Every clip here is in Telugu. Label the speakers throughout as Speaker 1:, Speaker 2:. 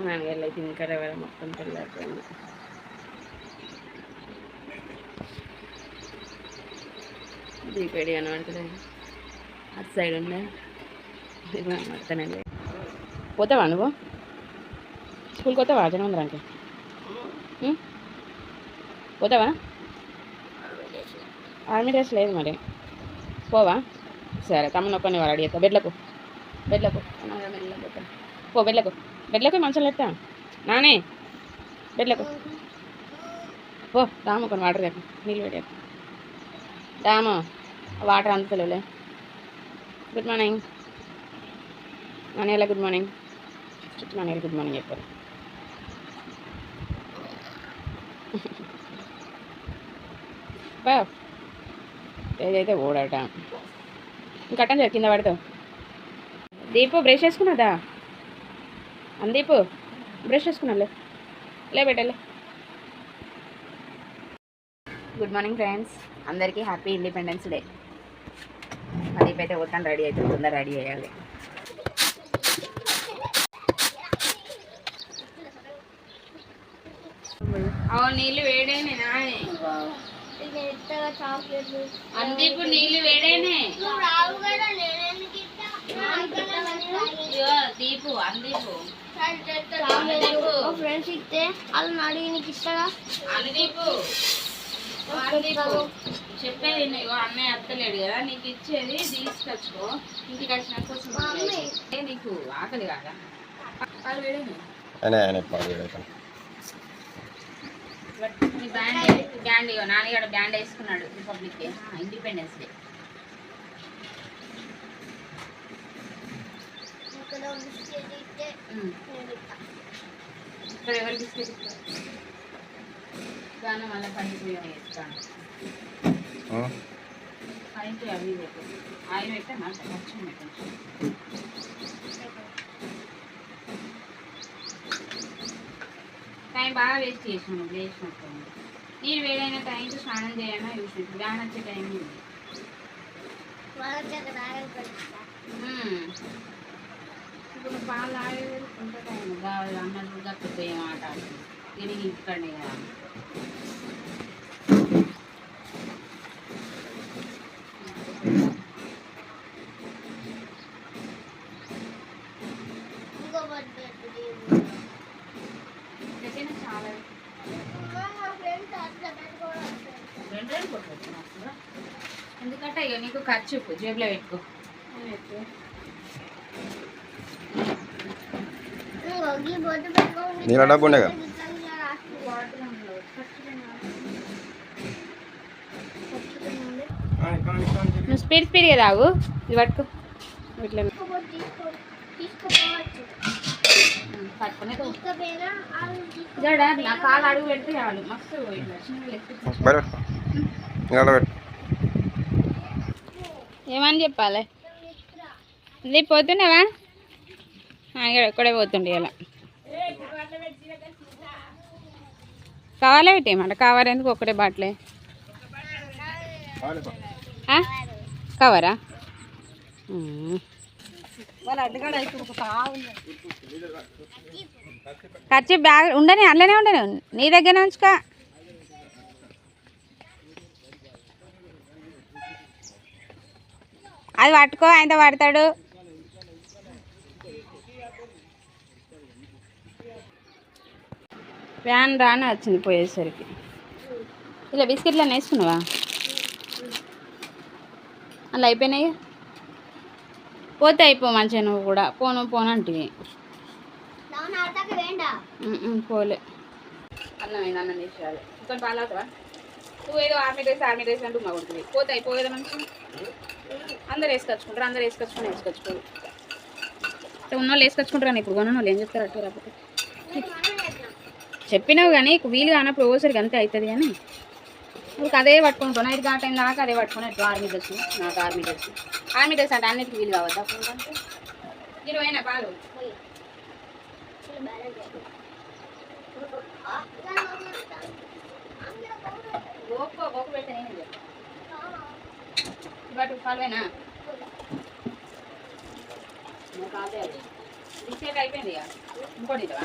Speaker 1: నాన్నగారు అయితే ఇంకా ఎవరు మొత్తం తెల్లారిపోయింది దీపేడి కనబడుతుంది? అటు సైడ్ ఉండే పోతావా నువ్వు? స్కూల్కి పోతావా? జనమందరానికి ఉం? పోతావా? ఆర్మీ డ్రెస్ లేదు మరి. పోవా? సరే తమ్ముని ఒక్కని వాడు అడిగేస్తా బెడ్లకు. బెడ్లకు. పోతా. పో బెడ్లకు. బెడ్లకు మంచం ఎత్తా నానే బెడ్లకు పో. దాము కొన్ని వాటర్ రేపు నీళ్ళు పెట్టాక దాము వాటర్ అందుతలేవులే గుడ్ మార్నింగ్ నానేలా గుడ్ మార్నింగ్ నాన్న గుడ్ మార్నింగ్ చెప్పారు బా ఏదైతే ఓడట. ఇంకట్టం చెప్పు కింద పడతావు. దీపు బ్రష్ వేసుకున్నదా అందీపు బ్రష్ చేసుకున్నాలే లే. పెట్టలే గుడ్ మార్నింగ్ ఫ్రెండ్స్ అందరికీ హ్యాపీ ఇండిపెండెన్స్ డే దీప్ అయితే పోతాను రెడీ అయితే తొందర రెడీ అయ్యాలి అవును నీళ్ళు వేడేనే అందీపు నీళ్ళు వేడేనే దీపు అందీపు.
Speaker 2: ఫ్రెండ్స్ ఇస్తే వాళ్ళని అడిగి నీకు ఇస్తారా?
Speaker 1: చెప్పేది నీకు అన్నయ్య అత్తలేడు కదా నీకు ఇచ్చేది తీసుకొచ్చుకో ఇంటికి వచ్చినాక కొంచెం ఏ నీకు ఆకలి కాదా బ్యాండ్ బ్యాండ్ ఇగో బ్యాండ్ వేసుకున్నాడు రిపబ్లిక్ డే ఇండిపెండెన్స్ డే
Speaker 2: ఇక్కడ నేను.
Speaker 1: ఇక్కడ ఎవరు బిస్కెట్ ఇస్తారు వేస్తాను అయితే అవి పెట్టు ఆయిల్ పెట్టా పెట్టు టైం బాగా వేస్ట్ చేసినాను లేచినట్టు నీరు వేడైన టైంకి స్నానం చేయాలన్నా చూసినట్టు వ్యాన్ వచ్చే టైం ఉంది
Speaker 2: వాళ్ళకి అక్కడ ఆగలి పెడతా.
Speaker 1: మ్మ్. ఇప్పుడు పాలు ఆయన కొంత టైం తప్పితే ఏం ఆట? తిరిగి ఇక్కడనే కదా. చాలా? నాకు ఎందుకంటే ఇక నీకు ఖర్చు జేబులో పెట్టుకో
Speaker 2: ఇంకో ఈ బొట్టు పెట్టుకోవాలి
Speaker 3: నీళ్ళ డబ్బు ఉండే కదా?
Speaker 1: నువ్వు స్పీడ్ స్పీడ్గా తాగు. ఇది పట్టుకో. ఇట్లా. ఏమని చెప్పాలి? ఇది పోతున్నావా? ఇక్కడ ఇక్కడే పోతుండే ఇలా కావాలా పెట్టేయమాట కవర్ ఎందుకు? ఒక్కటే బాట్లే? కవరా. ఖర్చు బ్యాగ్ ఉండని అందులోనే ఉండని. నీ దగ్గరనే ఉంచుకో అది పట్టుకో ఆయన పడతాడు. వ్యాన్ రాని వచ్చింది పోయేసరికి. ఇలా బిస్కెట్లు అని వేసుకున్నావా? అలా అయిపోయినాయి? పోతే అయిపో మంచిగా నువ్వు కూడా. పోను పోను అంటివి. పోలే. అన్నం అయింది అన్నం తీసేయాలి. ఇంకా పాలు అవుతావా నువ్వు ఏదో ఆర్మీ డ్రెస్ ఆర్మీ డ్రెస్ అంటూ మా కొడుతుంది పోతే అయిపోయేదా మంచి అందరు వేసుకొచ్చుకుంటారు అందరు వేసుకొచ్చుకుని వేసుకొచ్చుకోరు. అంటే ఉన్న వాళ్ళు వేసుకొచ్చుకుంటారు కానీ ఇప్పుడు కొన్న వాళ్ళు ఏం చెప్తారు అట్లా రాకపోతే? చెప్పినావు కానీ వీలు కానప్పుడు ఓసరికి అంతే అవుతుంది కానీ నువ్వు అదే పట్టుకుంటాను ఐదు ఆ అయిన దాకా అదే పట్టుకుని ఎట్లా ఆర్మీ డ్రెస్ నాకు ఆర్మీ డ్రెస్ ఆర్మీ డ్రెస్ అంటే అన్నిటికి వీలు కావద్దా? అప్పుడు ఇరవైనా పాలు. గోపు గోపు పెడితే నేనే చెప్తాను బట్ పాలువేనా? నాకు అయిపోయింది ఇంకోటి ఇటవా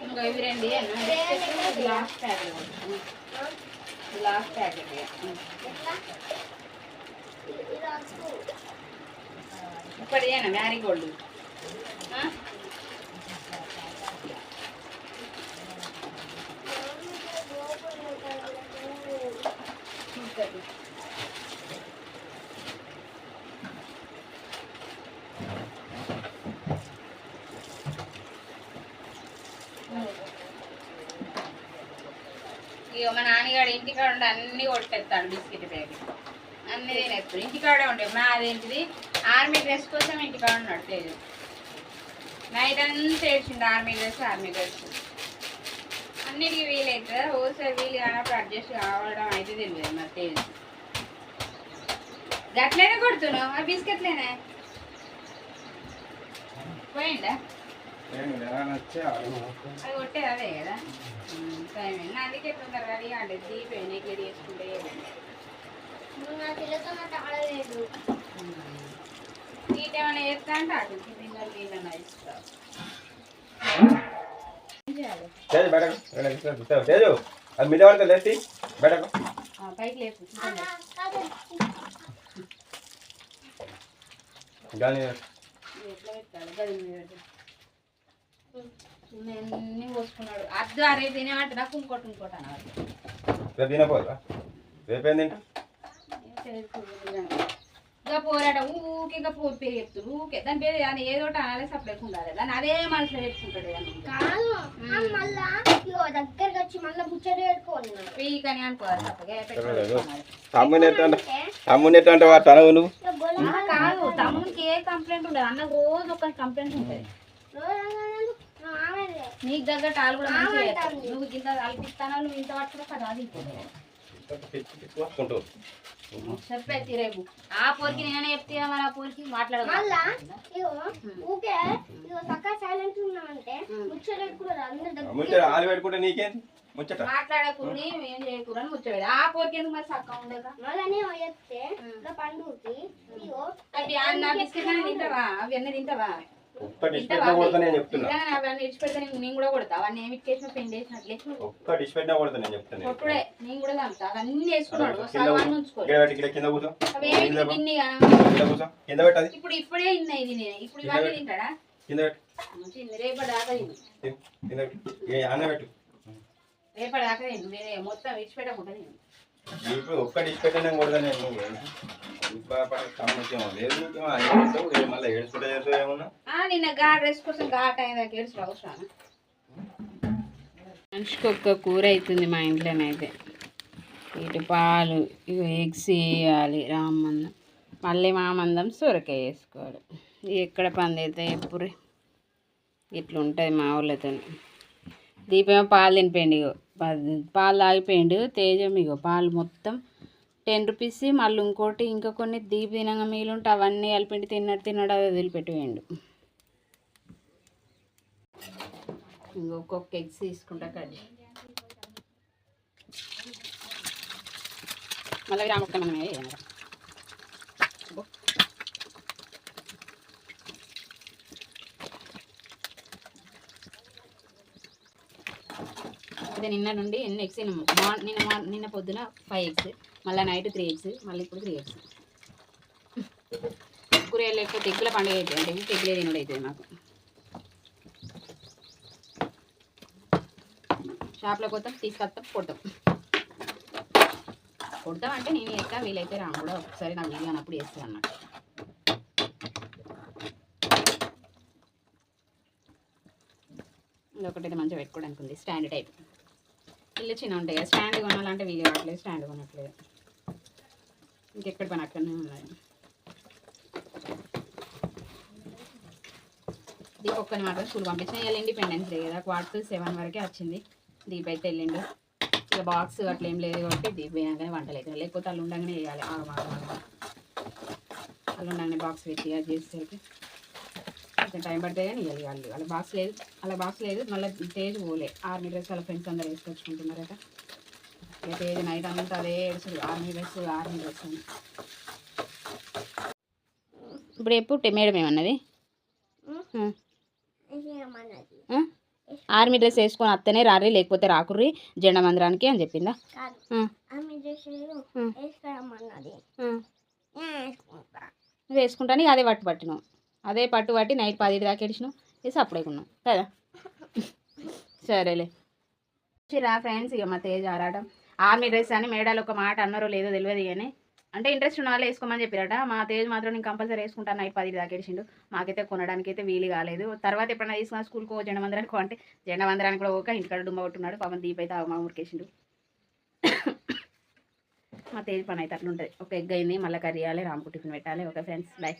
Speaker 1: ఇంకో ఇవి రెండు లాస్ట్ ప్యాకెట్ లాస్ట్ ప్యాకెట్ ఏనా మ్యారీగోల్డ్ ఇక మా ఇంటికాడ ఉండి అన్ని కొట్టేస్తాడు బిస్కెట్ ప్యాకెట్. అన్ని తినేస్తాడు. ఇంటికాడే ఉండే. మా అదేంటిది ఆర్మీ డ్రెస్ కోసం ఇంటికాడ ఉన్నాడు తేజు. నైట్ అంతా ఏడ్చిండు ఆర్మీ డ్రెస్ ఆర్మీ డ్రెస్. అన్నిటికీ వీలవుతుంది ఓసారి వీలు కానప్పుడు అడ్జస్ట్ కావడం అయితే తెలియదు మరి తేజు. గట్లనే కొడుతున్నావు? ఆ బిస్కెట్లేనే? పోయిందా అది కొట్టేది అదే కదా? టైం అందుకే తొందరగా రెడీ అంటే దీపే నీకు
Speaker 2: ఆడలేదు.
Speaker 1: నీట్ ఏమైనా చేస్తా అంటే అటు గిన్నెలు గిన్నెలు ఇస్తా ఏం చేయాలి
Speaker 3: తేజు బయటకు తేజు. అది మీద పడితే లేచి బయటకు
Speaker 1: పైకి లేపు ఇది ఎట్లా పెట్టాలి? గది మీద. అన్నీ పోసుకున్నాడు. అద్దు అరే తినేమంటే నాకు ఇంకోటి ఇంకోటి అన్నారు
Speaker 3: రేపు తినపోదా రేపేం తింటా
Speaker 1: ఇంకా పోరాట ఊకే ఇంకా పో పేరు చెప్తారు ఊకే దాని పేరు కానీ ఏదో ఒకటి అనాలి సపరేట్ ఉండాలి. దాన్ని అదే మనసులో పెట్టుకుంటాడు కానీ.
Speaker 2: కాదు ఆ మళ్ళా దగ్గరికి వచ్చి మళ్ళీ ముచ్చట పెట్టుకోవాలి
Speaker 1: పీక్ అని అనుకోవాలి
Speaker 3: నువ్వు?
Speaker 1: కాదు తమ్మునికి ఏ కంప్లైంట్ ఉండదు. అన్న రోజు ఒక కంప్లైంట్ ఉంటుంది. నీకు దగ్గర టాలు కూడా. నువ్వు ఇంత అల్పిస్తానో నువ్వు ఇంత అది
Speaker 3: వస్తుంటావు
Speaker 1: చెప్పేది రేపు. ఆ పోరికి నేనే చెప్తే మరి ఆ పోరికి మాట్లాడదు.
Speaker 2: మళ్ళా ఊకే చక్కగా సైలెంట్ ఉన్నామంటే ముచ్చట
Speaker 3: ముచ్చట ఆలు పెట్టుకుంటే నీకేం ముచ్చట.
Speaker 1: మాట్లాడకూడని ఏం చేయకూడని ముచ్చవేది ఆ పోరికి ఎందుకు మరి చక్కగా ఉండదు?
Speaker 2: మళ్ళా చెప్తే పండుగకి
Speaker 1: అవి అన్న బిస్కెట్ అని తింటావా? అవి అన్నీ తింటావా?
Speaker 3: ఒక్క డిష్ పెట్టినా కొడతా నేను చెప్తున్నా
Speaker 1: నిజంగానే అవన్నీ ఇచ్చిపెడితే నేను నేను కూడా కొడతా. అవన్నీ ఏమి ఇచ్చేసిన పెండ్ వేసిన అట్లేసిన
Speaker 3: ఒక్క డిష్ పెట్టినా కొడతా నేను చెప్తాను
Speaker 1: కొట్టుడే నేను కూడా తంతా అవన్నీ వేసుకున్నాడు
Speaker 3: కింద
Speaker 1: సగం
Speaker 3: కూర్చో.
Speaker 1: ఉంచుకోడు
Speaker 3: ఇక్కడ పెట్టి ఇక్కడ కింద కూర్చో.
Speaker 1: అవేమి
Speaker 3: కింద పో.
Speaker 1: తిన్నిగా
Speaker 3: కింద. కూర్చో. కింద పెట్టది
Speaker 1: ఇప్పుడు ఇప్పుడే ఇది నేను. ఇప్పుడు ఇవన్నీ తింటాడా?
Speaker 3: కింద పెట్టు.
Speaker 1: మంచి రేపటి దాకా తిను.
Speaker 3: తిను. కింద పెట్టు. ఏ అన్న పెట్టు.
Speaker 1: రేపటి దాకా తిను. వేరే మొత్తం విడిచిపెట్టకుండా తిను.
Speaker 3: ఇప్పుడు ఒక్కటి ఇక్కడనే పెట్టినా నువ్వు.
Speaker 1: అవసరం మనిషికి ఒక్క కూర అవుతుంది మా ఇంట్లోనైతే. ఇటు పాలు ఇవి ఎగ్స్ వేయాలి రామందం మళ్ళీ మామందం సొరకాయ వేసుకోవాలి. ఎక్కడ పందైతే అయితే ఎప్పుడు? ఇట్లుంటుంది మా ఊళ్ళతో దీపేమో పాలు తినిపోయింది ఇగో. పాలు తాగిపోయిండు తేజం ఇగో పాలు మొత్తం టెన్ రూపీస్. మళ్ళీ ఇంకోటి ఇంకా కొన్ని దీప తినంగా మీలుంటే అవన్నీ కలిపిండి. తిన్నట్టు తిన్నాడు అది వదిలిపెట్టిపోయిండు. ఇంకొక ఎగ్స్ తీసుకుంటా కట్ మళ్ళీ రామొక్క మనమే ఇది నిన్న నుండి ఎన్ని ఎగ్స్ మార్నింగ్ నిన్న నిన్న పొద్దున ఫైవ్ ఎగ్స్ మళ్ళీ నైట్ త్రీ ఎగ్స్ మళ్ళీ ఇప్పుడు త్రీ ఎగ్స్ కూరగాయలు లేకపోతే ఎగ్గుల పండుగ అవుతుంది అంటే ఇంటి ఎగ్గులే తినడు అవుతుంది మాకు. షాప్లో కొత్త తీసుకొస్తాం కొడతాం. కొడతాం అంటే నేను చేస్తా వీలైతే రాము కూడా ఒకసారి నాకు వీలు అన్నప్పుడు చేస్తాను అన్నట్టు ఇదొకటి మంచిగా పెట్టుకోవడానికి ఉంది స్టాండ్ టైప్. ఇల్లు చిన్న ఉంటాయి కదా. స్టాండ్ కొనాలంటే వీలు కావట్లేదు. స్టాండ్ కొనట్లేదు. ఇంకెక్కడ పని? అక్కడనే ఉన్నాయి. దీప్ ఒక్కని మాత్రం స్కూల్ పంపించిన. ఇవాళ ఇండిపెండెన్స్ డే కదా. క్వార్టర్ సెవెన్ వరకే వచ్చింది. దీప్ అయితే వెళ్ళిండు. ఇక బాక్స్ అట్లా ఏం లేదు కాబట్టి దీప్ వేయగానే వంటలు అవుతుంది లేకపోతే అల్లు ఉండగానే వేయాలి. ఆరు మాసం అల్లు ఉండగానే బాక్స్ పెట్టి అది చేసేసరికి. కొంచెం టైం పడితే కానీ ఇవ్వాలి వాళ్ళు వాళ్ళ బాక్స్ లేదు అలా బాక్స్ లేదు మళ్ళీ తేజ్ పోలే. ఆర్మీ డ్రెస్ వాళ్ళ ఫ్రెండ్స్ అందరు వేసుకొచ్చుకుంటున్నారట. ఇక తేజ్ నైట్ అంతా అదే ఏడుస్తుంది ఆర్మీ డ్రెస్ ఆర్మీ డ్రెస్ అని. ఇప్పుడు ఎప్పుడు మేడం ఏమన్నది? ఆర్మీ డ్రెస్ వేసుకొని అత్తనే రారి లేకపోతే రాకుర్రి జెండా మందిరానికి అని చెప్పిందా? వేసుకుంటాను అదే పట్టు పట్టినావు. అదే పట్టు పట్టి నైట్ పది దాకా ఏడిచినావు. వేసి అప్పుడే కొన్నావు. కదా? సరేలే. రా ఫ్రెండ్స్ ఇక మా తేజ్ ఆరాటం. ఆర్మీ డ్రెస్ అని మేడాలు ఒక మాట అన్నారో లేదో తెలియదు కానీ అంటే ఇంట్రెస్ట్ ఉన్న వాళ్ళు వేసుకోమని చెప్పారట. మా తేజ్ మాత్రం నేను కంపల్సరీ వేసుకుంటాను నైట్ పది దాకా ఇచ్చిండు మాకైతే కొనడానికి అయితే వీలు కాలేదు. తర్వాత ఎప్పుడైనా తీసుకున్న స్కూల్కి ఓ మందిరానికి అంటే జెండమందిరానికి కూడా ఒక ఇంటికాడ డుమ్మ కొట్టున్నాడు. పాపం దీప్ అయితే మా ఊరికేసిండు. మా తేజ్ పని అయితే అట్లుంటుంది. ఒక ఎగ్ అయింది మళ్ళీ కర్రీ వేయాలి రాంపు టిఫిన్ పెట్టాలి. Okay friends bye.